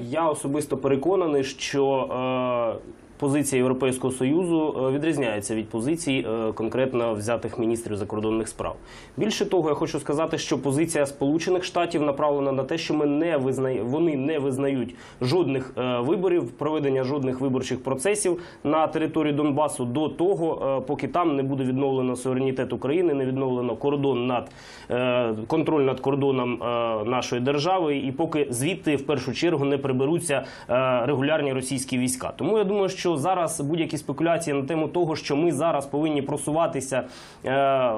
Я особисто переконаний, що е, позиція Європейського союзу е, відрізняється від позицій е, конкретно взятих міністрів закордонних справ. Більше того, я хочу сказати, що позиція Сполучених Штатів направлена на те, що ми не визнає, вони не визнають жодних е, виборів, проведення жодних виборчих процесів на території Донбасу до того, поки там не буде відновлено суверенітет України, не відновлено кордон над контроль над кордоном нашої держави, і поки звідти в першу чергу не приберуться регулярні російські війська. Тому я думаю, що зараз будь-які спекуляції на тему того, що ми зараз повинні просуватися е,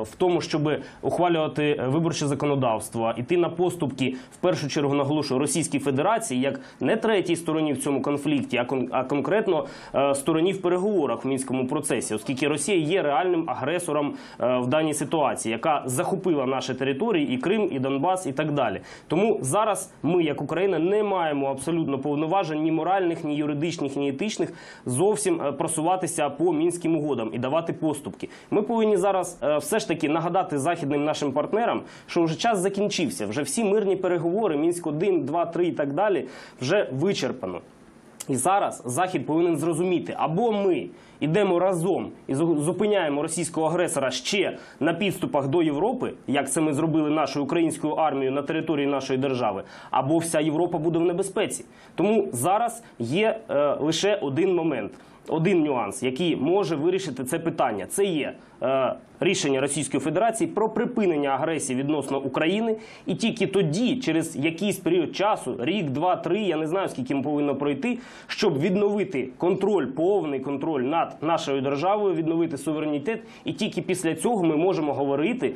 в тому, щоб ухвалювати виборче законодавство, іти на поступки в першу чергу наголошую Російській Федерації як не третій стороні в цьому конфлікті, а кон- а конкретно е, стороні в переговорах в мінському процесі, оскільки Росія є реальним агресором е, в даній ситуації, яка захопила наші території, і Крим, і Донбас, і так далі. Тому зараз ми, як Україна, не маємо абсолютно повноважень ні моральних, ні юридичних, ні етичних зовсім е, просуватися по мінським угодам і давати поступки. Ми повинні зараз е, все ж таки нагадати західним нашим партнерам, що вже час закінчився. Вже всі мирні переговори, мінськ 1, 2, 3 і так далі, вже вичерпано. І зараз Захід повинен зрозуміти, або ми йдемо разом і зупиняємо російського агресора ще на підступах до Європи, як це ми зробили нашою українською армією на території нашої держави, або вся Європа буде в небезпеці. Тому зараз є е, лише один момент. Один нюанс, який може вирішити це питання, це є е, рішення Російської Федерації про припинення агресії відносно України, і тільки тоді, через якийсь період часу, рік, два, три, я не знаю скільки повинно пройти, щоб відновити контроль, повний контроль над нашою державою, відновити суверенітет, і тільки після цього ми можемо говорити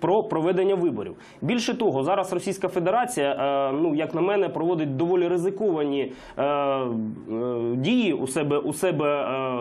про проведення виборів. Більше того, зараз Російська Федерація, е, ну як на мене, проводить доволі ризиковані е, е, дії у себе у себе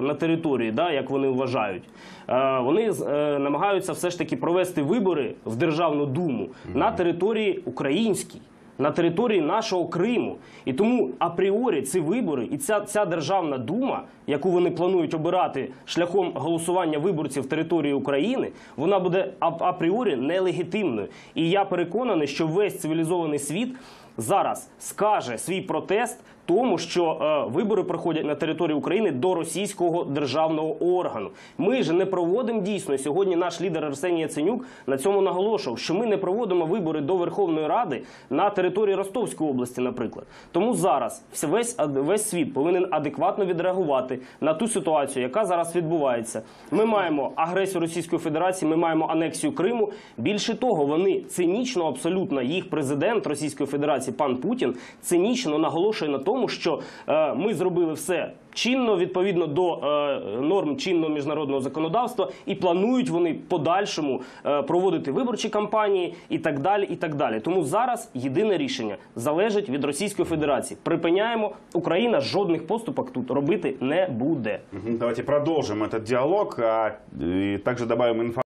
на території, да, як вони вважають. Е, вони е, намагаються все ж таки провести вибори в Державну думу на території українській. На території нашого Криму, і тому апріорі ці вибори і ця, ця державна дума, яку вони планують обирати шляхом голосування виборців території України, вона буде апріорі нелегітимною. І я переконаний, що весь цивілізований світ зараз скаже свій протест тому, що е, вибори проходять на території України до російського державного органу. Ми ж не проводимо дійсно сьогодні. Наш лідер Арсеній Яценюк на цьому наголошував, що ми не проводимо вибори до Верховної Ради на території Ростовської області, наприклад. Тому зараз весь весь світ повинен адекватно відреагувати на ту ситуацію, яка зараз відбувається. Ми маємо агресію Російської Федерації, ми маємо анексію Криму. Більше того, вони цинічно, абсолютно їх президент Російської Федерації, пан Путін, цинічно наголошує на тому, що е, ми зробили все. Чинно відповідно до е, норм чинного міжнародного законодавства, і планують вони подальшому е, проводити виборчі кампанії і так далі. І так далі. Тому зараз єдине рішення залежить від Російської Федерації. Припиняємо Україна жодних поступок тут робити не буде. Давайте продолжим этот диалог, а, и также добавим информацию.